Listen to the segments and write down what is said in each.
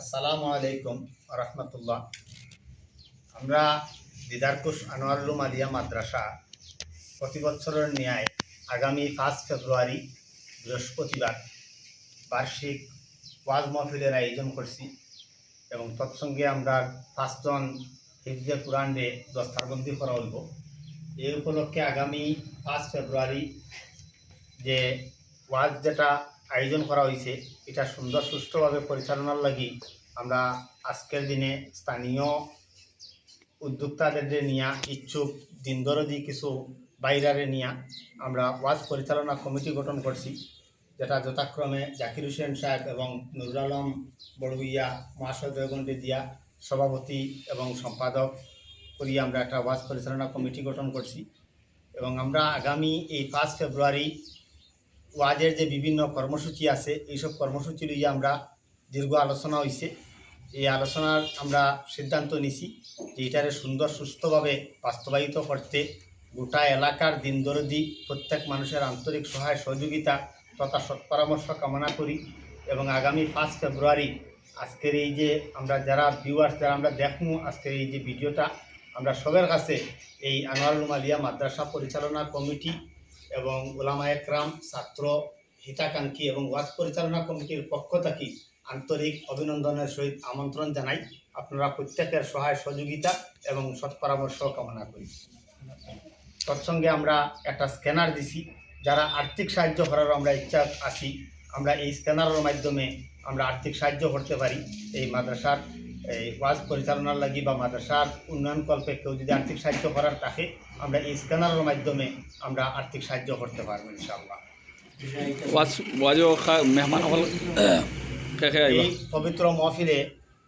আসসালামু আলাইকুম রহমতুল্লাহ। আমরা দিদারকুশ আনোয়ারুল আলিয়া মাদ্রাসা প্রতি বছরের ন্যায় আগামী পাঁচ ফেব্রুয়ারি বৃহস্পতিবার বার্ষিক ওয়াজ মহফিলের আয়োজন করছি এবং তৎসঙ্গে আমরা পাঁচজন হিফজে কোরআন দস্তারবন্দি করা হইব। এই উপলক্ষে আগামী পাঁচ ফেব্রুয়ারি যে ওয়াজ যেটা আয়োজন করা হয়েছে, এটা সুন্দর সুষ্ঠুভাবে পরিচালনার লাগি আমরা আজকের দিনে স্থানীয় উদ্যোক্তাদের নিয়ে, ইচ্ছুক দিনদরদি কিছু বাইরারে নিয়ে আমরা ওয়াজ পরিচালনা কমিটি গঠন করছি, যেটা যথাক্রমে জাকির হোসেন সাহেব এবং নুরুল আলম বড়ুইয়া মহাশয় দেওবন্দি দিয়া সভাপতি এবং সম্পাদক করিয়া আমরা একটা ওয়াজ পরিচালনা কমিটি গঠন করছি। এবং আমরা আগামী এই পাঁচ ফেব্রুয়ারি ওয়াজের যে বিভিন্ন কর্মসূচি আছে, এইসব কর্মসূচি লইয়া আমরা দীর্ঘ আলোচনা হয়েছে এই আলোচনার আমরা সিদ্ধান্ত নিছি যে এটারে সুন্দর সুস্থভাবে বাস্তবায়িত করতে গোটা এলাকার দিনদরদি প্রত্যেক মানুষের আন্তরিক সহায় সহযোগিতা তথা সৎপরামর্শ কামনা করি এবং আগামী পাঁচ ফেব্রুয়ারি আজকের এই যে আমরা যারা ভিউয়ার্স যারা আমরা দেখমু আজকের এই যে ভিডিওটা, আমরা সবের কাছে এই আনোয়ারুল মালিয়া মাদ্রাসা পরিচালনা কমিটি এবং ওলামা একরাম, ছাত্র, হিতাকাঙ্ক্ষী এবং ওয়াজ পরিচালনা কমিটির পক্ষ থেকে আন্তরিক অভিনন্দনের সহিত আমন্ত্রণ জানাই। আপনারা প্রত্যেকের সহায় সহযোগিতা এবং সৎপরামর্শ কামনা করি। তৎসঙ্গে আমরা একটা স্ক্যানার দিছি, যারা আর্থিক সাহায্য করার আমরা ইচ্ছা আছি। আমরা এই স্ক্যানারের মাধ্যমে আমরা আর্থিক সাহায্য করতে পারি এই মাদ্রাসার এই ওয়াজ পরিচালনার লাগি বা মাদ্রাসার উন্নয়ন কল্পে কেউ যদি আর্থিক সাহায্য করার থাকে আমরা এই স্ক্যানারের মাধ্যমে আমরা আর্থিক সাহায্য করতে পারব ইনশাআল্লাহ। এই পবিত্র মহফিলে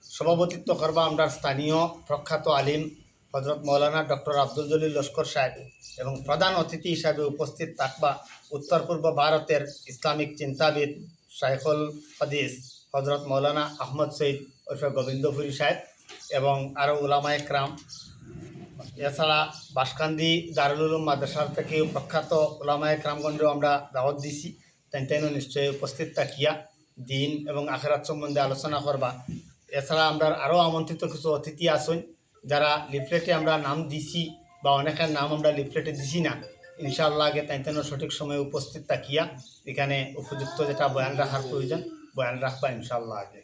সভাপতিত্ব করবা আমরা স্থানীয় প্রখ্যাত আলিম হজরত মৌলানা ডক্টর আব্দুল জলিল লস্কর সাহেব এবং প্রধান অতিথি হিসাবে উপস্থিত থাকবা উত্তর পূর্ব ভারতের ইসলামিক চিন্তাবিদ শাইখুল হদিস। হজরত মৌলানা আহমদ সঈদ ওরফে গোবিন্দপুরী সাহেব এবং আরও উলামায়ে ক্রাম এছাড়া বাসকান্দি দারুল উলুম মাদ্রাসার থেকে প্রখ্যাত ওলামায় ক্রামগণ্ডেও আমরা দাওয়াত দিছি। তাই তাইনও নিশ্চয়ই উপস্থিত থাকিয়া দিন এবং আখেরাত সম্বন্ধে আলোচনা করবা। এছাড়া আমরা আরও আমন্ত্রিত কিছু অতিথি আসুন যারা লিফলেটে আমরা নাম দিছি বা অনেকের নাম আমরা লিফলেটে দিছি না। ইনশাআল্লাহ আগে তাই তাইনও সঠিক সময়ে উপস্থিত থাকিয়া এখানে উপযুক্ত যেটা বয়ান রাখার প্রয়োজন। বয়ান রাখবা ইনশাল্লাহ আগে।